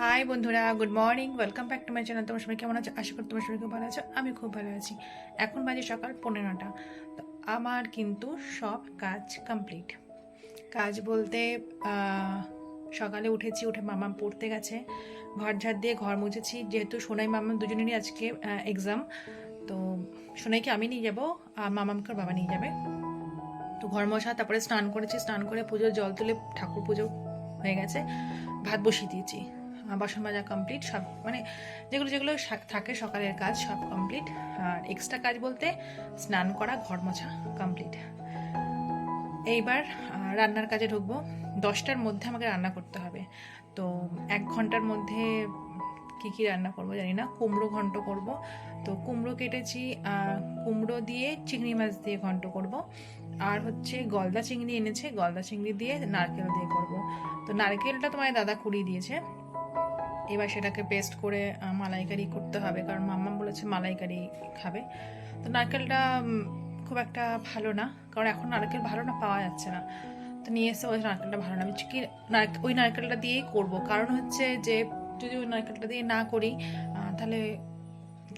High বন্ধুরা good morning welcome back to my channel তোমার সবাই কেমন আছো? আশা করি তোমার সবাই খুব ভালো আছো, আমি খুব ভালো আছি। এখন বাজে সকাল পনেরোটা। তো আমার কিন্তু সব কাজ কমপ্লিট কাজ বলতে সকালে উঠেছি, উঠে মামা পড়তে গেছে। ঘর ঝাড় দিয়ে ঘর মুছেছি, যেহেতু সোনাই মামা দুজনেরই আজকে এক্সাম তো সোনাইকে আমি নিয়ে যাব, আর মামামকে বাবা নিয়ে যাবে। তো ঘর মশা, তারপরে স্নান করেছি, স্নান করে পুজোর জল তুলে ঠাকুর পুজো হয়ে গেছে। ভাত বসিয়ে দিয়েছি। বাসন মাজা কমপ্লিট সব মানে যেগুলো যেগুলো থাকে সকালের কাজ সব কমপ্লিট আর এক্সট্রা কাজ বলতে স্নান করা, ঘর মোছা কমপ্লিট এইবার রান্নার কাজে ঢুকবো। দশটার মধ্যে আমাকে রান্না করতে হবে। তো এক ঘণ্টার মধ্যে কি কি রান্না করব জানি না। কুমড়ো ঘন্ট করব। তো কুমড়ো কেটেছি কুমড়ো দিয়ে চিংড়ি মাছ দিয়ে ঘন্ট করব। আর হচ্ছে গলদা চিংড়ি এনেছে, গলদা চিংড়ি দিয়ে নারকেল দিয়ে করব। তো নারকেলটা তোমার দাদা কুড়িয়ে দিয়েছে। এবার সেটাকে পেস্ট করে মালাইকারি করতে হবে। কারণ মাম্মা বলেছে মালাইকারি খাবে। তো নারকেলটা খুব একটা ভালো না। কারণ এখন নারকেল ভালো না পাওয়া যাচ্ছে না। তো নিয়ে এসে ওই নারকেলটা ভালো না। আমি কি ওই নারকেলটা দিয়েই করব। কারণ হচ্ছে যে যদি ওই নারকেলটা দিয়ে না করি তাহলে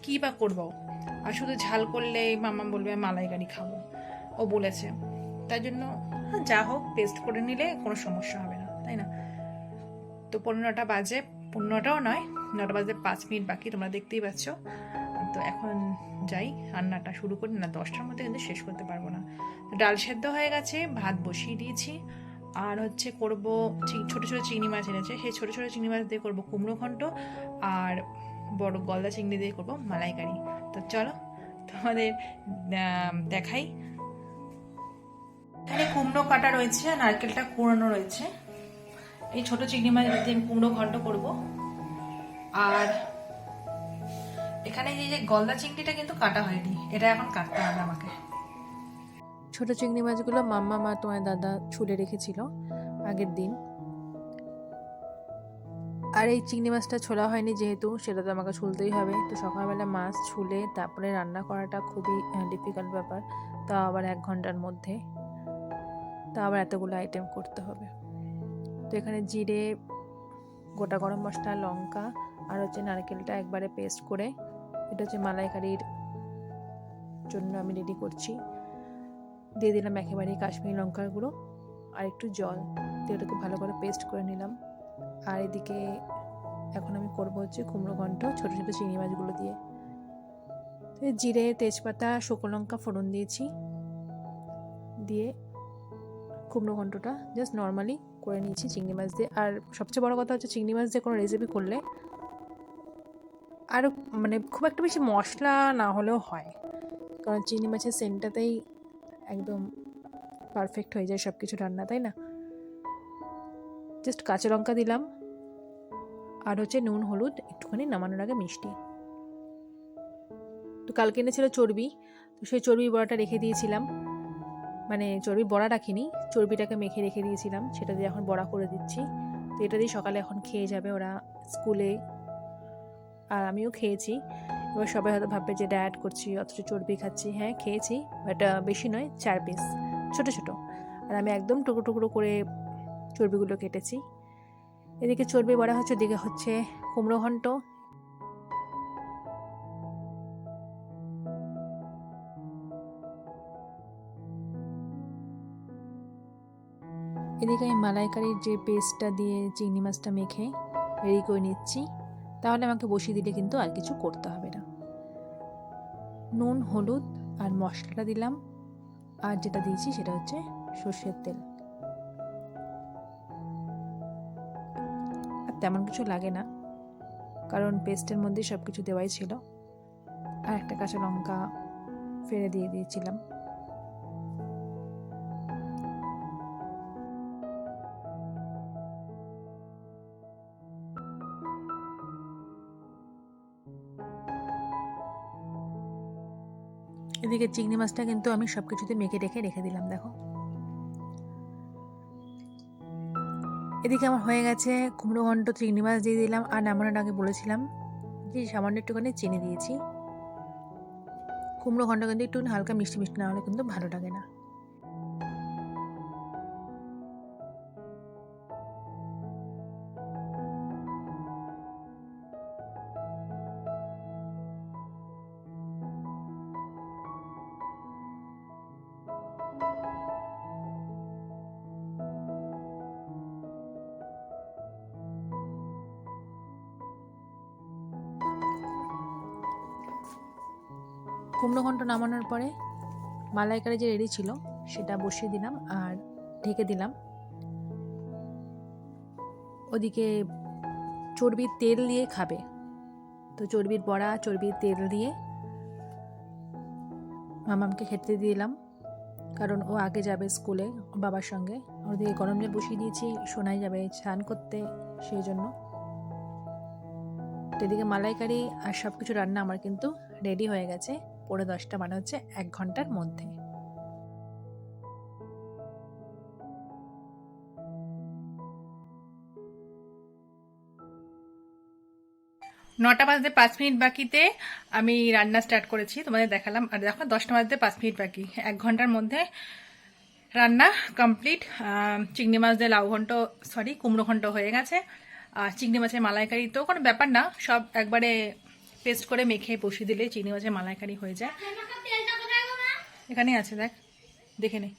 কী বা করব? আর শুধু ঝাল করলে মাম্মা বলবে মালাইকারি খাব। ও বলেছে। তাই জন্য হ্যাঁ, যা হোক পেস্ট করে নিলে কোনো সমস্যা হবে না। তাই না? তো পনেরোটা বাজে। পনেরোটাও নয়, নটা বাজে পাঁচ মিনিট বাকি, তোমরা দেখতেই পাচ্ছ। তো এখন যাই, রান্নাটা শুরু করি। না, দশটার মধ্যে কিন্তু শেষ করতে পারব না। ডাল সেদ্ধ হয়ে গেছে, ভাত বসিয়ে দিয়েছি। আর হচ্ছে করব ছোট ছোট চিংড়ি মাছ এনেছে। সেই ছোট ছোট চিংড়ি মাছ দিয়ে করব কুমড়ো ঘন্ট আর বড় গলদা চিংড়ি দিয়ে করব মালাইকারি। তো চলো, তোমাদের দেখাই। এখানে কুমড়ো কাটা রয়েছে আর নারকেলটা কুড়ানো রয়েছে। এই ছোট চিংড়ি মাছ দিয়ে আমি কুমড়ো ঘন্ট করব। আর এখানে এই যে গলদা চিংড়িটা কিন্তু কাটা হয়নি, এটা এখন কাটতে হবে আমাকে। ছোট চিংড়ি মাছগুলো মাম্মা মা তোমার দাদা ছুলে রেখেছিল আগের দিন। আর এই চিংড়ি মাছটা ছোলা হয়নি যেহেতু, সেটা তো আমাকে ছুলতেই হবে। তো সকালবেলা মাছ ছুলে তারপরে রান্না করাটা খুবই ডিফিকাল্ট ব্যাপার। তা আবার এক ঘণ্টার মধ্যে। তা আবার এতগুলো আইটেম করতে হবে। তো এখানে জিরে, গোটা গরম মশলা, লঙ্কা আর হচ্ছে নারকেলটা একবারে পেস্ট করে এটা হচ্ছে মালাইকারির জন্য আমি রেডি করছি। দিয়ে দিলাম একেবারে কাশ্মীরি লঙ্কার গুঁড়ো আর একটু জল দিয়ে ওটাকে ভালো করে পেস্ট করে নিলাম। আর এদিকে এখন আমি করব হচ্ছে কুমড়ো ঘন্ট, ছোটো ছোটো চিংড়ি মাছগুলো দিয়ে। তো জিরে, তেজপাতা, শুকনো লঙ্কা ফোড়ন দিয়েছি। দিয়ে কুমড়ো ঘন্টটা জাস্ট নর্মালি করে নিয়েছি চিংড়ি মাছ দিয়ে। আর সবচেয়ে বড় কথা হচ্ছে চিংড়ি মাছ দিয়ে কোনো রেসিপি করলে আর মানে খুব একটা বেশি মশলা না হলেও হয়। কারণ চিংড়ি মাছের সেন্টটাতেই একদম পারফেক্ট হয়ে যায় সব কিছু রান্না, তাই না? জাস্ট কাঁচা লঙ্কা দিলাম। আর হচ্ছে নুন, হলুদ, একটুখানি নামানোর আগে মিষ্টি। তো কালকে এনেছিল চর্বি। তো সেই চর্বি বড়াটা রেখে দিয়েছিলাম। মানে চর্বি বড়া রাখিনি, চর্বিটাকে মেখে রেখে দিয়েছিলাম, সেটা দিয়ে এখন বড়া করে দিচ্ছি। তো এটা দিয়ে সকালে এখন খেয়ে যাবে ওরা স্কুলে। আর আমিও খেয়েছি। এবার সবাই হয়তো ভাববে যে ডায়েট করছি, অথচ চর্বি খাচ্ছি। হ্যাঁ খেয়েছি বাট বেশি নয়, চার পিস ছোট ছোট। আর আমি একদম টুকরো টুকরো করে চর্বিগুলো কেটেছি। এদিকে চর্বি বড়া হচ্ছে, ওদিকে হচ্ছে কুমড়ো ঘন্ট এদিকে আমি মালাইকারির যে পেস্টটা দিয়ে চিংড়ি মাছটা মেখে রেডি করে নিচ্ছি, তাহলে আমাকে বসিয়ে দিলে কিন্তু আর কিছু করতে হবে না। নুন, হলুদ আর মশলাটা দিলাম, আর যেটা দিয়েছি সেটা হচ্ছে সর্ষের তেল। আর তেমন কিছু লাগে না, কারণ পেস্টের মধ্যে সব কিছু দেওয়াই ছিল। আর একটা কাঁচা লঙ্কা ফেলে দিয়ে দিয়েছিলাম। এদিকে চিংড়ি মাছটা কিন্তু আমি সব কিছুতে মেখে রেখে রেখে দিলাম, দেখো। এদিকে আমার হয়ে গেছে কুমড়ো ঘন্ট, চিংড়ি মাছ দিয়ে দিলাম, আর নামানোর আগে বলেছিলাম যে সামান্য একটুখানি চিনি দিয়েছি। কুমড়ো ঘন্ট কিন্তু একটু হালকা মিষ্টি মিষ্টি না হলে কিন্তু ভালো লাগে না। কুমড়ো ঘন্ট নামানোর পরে মালাইকারি যে রেডি ছিল, সেটা বসিয়ে দিলাম আর ঢেকে দিলাম। ওদিকে চর্বির তেল দিয়ে খাবে। তো চর্বির বড়া, চর্বির তেল দিয়ে মামামকে খেতে দিলাম। কারণ ও আগে যাবে স্কুলে বাবার সঙ্গে। ওদিকে গরম জল বসিয়ে দিয়েছি, সোনাই যাবে স্নান করতে সেই জন্য। তো এদিকে মালাইকারি আর সব কিছু রান্না আমার কিন্তু রেডি হয়ে গেছে। পরে দশটা মানে হচ্ছে এক ঘণ্টার মধ্যে। নটা বাজতে পাঁচ মিনিট বাকিতে আমি রান্না স্টার্ট করেছি, তোমাদের দেখালাম। আর দেখো, দশটা বাজতে পাঁচ মিনিট বাকি। এক ঘণ্টার মধ্যে রান্না কমপ্লিট চিংড়ি মাছ দিয়ে লাউ ঘন্ট সরি কুমড়ো ঘন্ট হয়ে গেছে। আর চিংড়ি মাছের মালাইকারি তো কোনো ব্যাপার না, সব একবারে পেস্ট করে মেখে বসিয়ে দিলে চিনি মাছের মালাইকারি হয়ে যায়। এখানে আছে, দেখ। দেখে নে।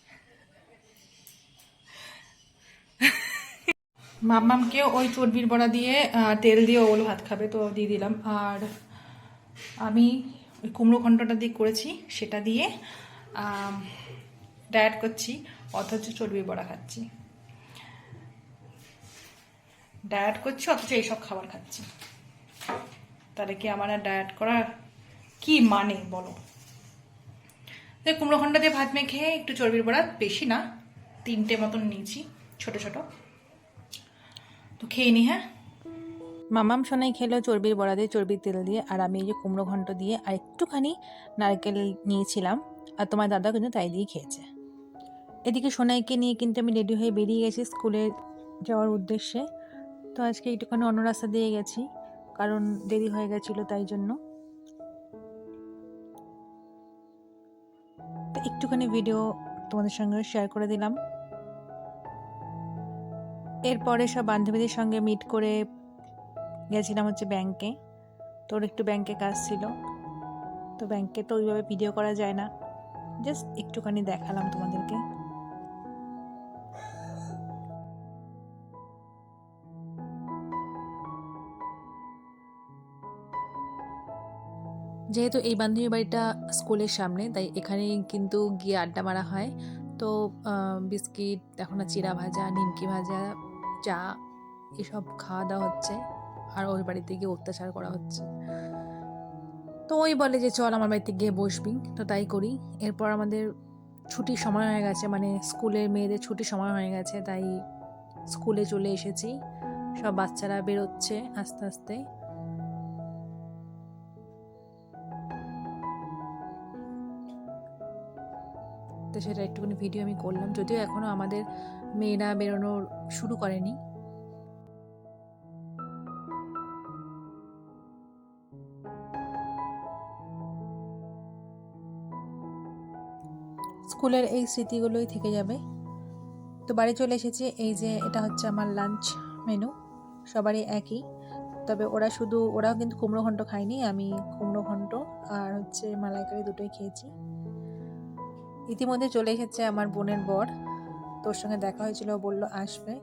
মাম্মামকে ওই চর্বির বড়া দিয়ে তেল দিয়ে ওগুলো ভাত খাবে, তো দিয়ে দিলাম। আর আমি ওই কুমড়ো ঘন্টটা দিয়ে করেছি, সেটা দিয়ে ডায়েট করছি, অথচ চর্বির বড়া খাচ্ছি। ডায়েট করছি, অথচ এইসব খাবার খাচ্ছি। তাহলে কি আমার আর ডায়েট করার কি মানে বলো? তো কুমড়ো ঘণ্টা দিয়ে ভাত মেখে একটু চর্বির বড়া, বেশি না, তিনটে মতন নিয়েছি, ছোট ছোট। তো খেয়ে নি হ্যাঁ? মামাম সোনাই খেলো চর্বির বড়া দিয়ে চর্বির তেল দিয়ে, আর আমি এই যে কুমড়ো ঘন্ট দিয়ে আর একটুখানি নারকেল নিয়েছিলাম, আর তোমার দাদা কিন্তু তাই দিয়ে খেয়েছে। এদিকে সোনাইকে নিয়ে কিন্তু আমি রেডি হয়ে বেরিয়ে গেছি স্কুলে যাওয়ার উদ্দেশ্যে। তো আজকে একটুখানি অন্য রাস্তা দিয়ে গেছি। কারণ দেরি হয়ে গেছিল তাই জন্য। তো একটুখানি ভিডিও তোমাদের সঙ্গে শেয়ার করে দিলাম। এরপরে সব বান্ধবীদের সঙ্গে মিট করে গেছিলাম হচ্ছে ব্যাংকে তোর একটু ব্যাংকে কাজ ছিল। তো ব্যাংকে তো ওইভাবে ভিডিও করা যায় না। জাস্ট একটুখানি দেখালাম তোমাদেরকে। যেহেতু এই বান্ধবী বাড়িটা স্কুলের সামনে, তাই এখানে কিন্তু গিয়ে আড্ডা মারা হয়। তো বিস্কিট, এখন চিরা ভাজা, নিমকি ভাজা, চা, এসব খাওয়া দাওয়া হচ্ছে। আর ওই বাড়িতে গিয়ে অত্যাচার করা হচ্ছে। তো ওই বলে যে, চল আমার বাড়িতে গিয়ে বসবি। তো তাই করি। এরপর আমাদের ছুটির সময় হয়ে গেছে মানে স্কুলের মেয়েদের ছুটির সময় হয়ে গেছে, তাই স্কুলে চলে এসেছি। সব বাচ্চারা বেরোচ্ছে আস্তে আস্তে। তো সেটা একটুখানি ভিডিও আমি করলাম। যদিও এখনও আমাদের মেয়েরা বেরোনোর শুরু করেনি। স্কুলের এই স্মৃতিগুলোই থেকে যাবে। তো বাড়ি চলে এসেছি। এই যে এটা হচ্ছে আমার লাঞ্চ মেনু সবারই একই। তবে ওরা শুধু, ওরাও কিন্তু কুমড়ো ঘন্ট খায়নি, আমি কুমড়ো ঘন্ট আর হচ্ছে মালাইকারি দুটোই খেয়েছি। ইতিমধ্যে চলে এসেছে আমার বোনের বর। তোর সঙ্গে দেখা হয়েছিল বলল, আসবে।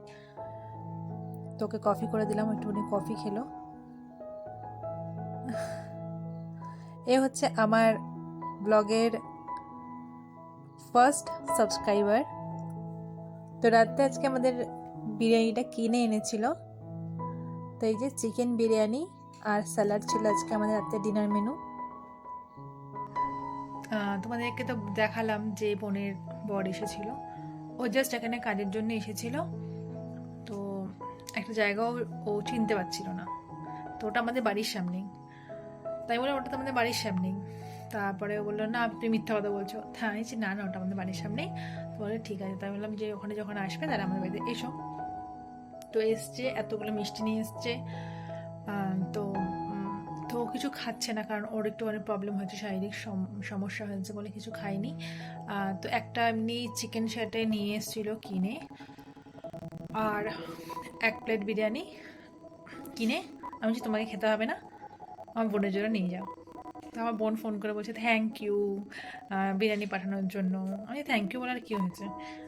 তোকে কফি করে দিলাম, একটুখানি কফি খেলো। এ হচ্ছে আমার ব্লগের ফার্স্ট সাবস্ক্রাইবার তো রাতে আজকে আমাদের বিরিয়ানিটা কিনে এনেছিল। তো এই যে চিকেন বিরিয়ানি আর স্যালাড ছিল আজকে আমাদের রাতে ডিনার মেনু তোমাদেরকে তো দেখালাম যে বোনের বর এসেছিল। ও জাস্ট এখানে কাজের জন্য এসেছিল। তো একটা জায়গাও ও চিনতে পারছিল না। তো ওটা আমাদের বাড়ির সামনেই। তাই বলে ওটা তো আমাদের বাড়ির সামনেই। তারপরে ও বলল, না, তুমি মিথ্যা কথা বলছো। হ্যাঁ আমি না না, ওটা আমাদের বাড়ির সামনেই। তো বলে, ঠিক আছে। তাই বললাম যে, ওখানে যখন আসবে, তাহলে আমাদের বাড়িতে এসো। তো এসছে, এতগুলো মিষ্টি নিয়ে এসছে। তো তো ও কিছু খাচ্ছে না, কারণ ওর একটু অনেক প্রবলেম হয়েছে, শারীরিক সম- সমস্যা হয়েছে বলে কিছু খায়নি। তো একটা এমনি চিকেন সেটে নিয়ে এসেছিল কিনে, আর এক প্লেট বিরিয়ানি কিনে, আমি বলছি, তোমাকে খেতে হবে না, আমার বোনের জন্য নিয়ে যাও। তো আমার বোন ফোন করে বলছে থ্যাংক ইউ বিরিয়ানি পাঠানোর জন্য। আমি থ্যাংক ইউ বলার কী হয়েছে?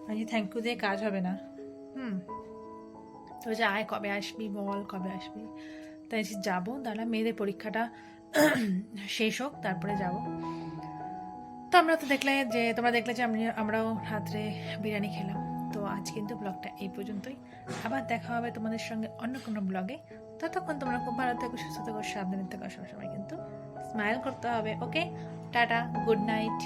আমি থ্যাংক ইউ দিয়ে কাজ হবে না। হুম। তো বলছে, আয়, কবে আসবি বল, কবে আসবি? তাই যাব, দাঁড়া, মেয়েদের পরীক্ষাটা শেষ হোক, তারপরে যাব। তো আমরা তো দেখলে যে, তোমরা দেখলে যে আমি, আমরাও রাত্রে বিরিয়ানি খেলাম। তো আজ কিন্তু ব্লগটা এই পর্যন্তই। আবার দেখা হবে তোমাদের সঙ্গে অন্য কোনো ব্লগে। ততক্ষণ তোমরা খুব ভালো থেকো, সুস্থ থেকো, সাবধানে থেকো সবসময় কিন্তু স্মাইল করতে হবে ওকে টাটা গুড নাইট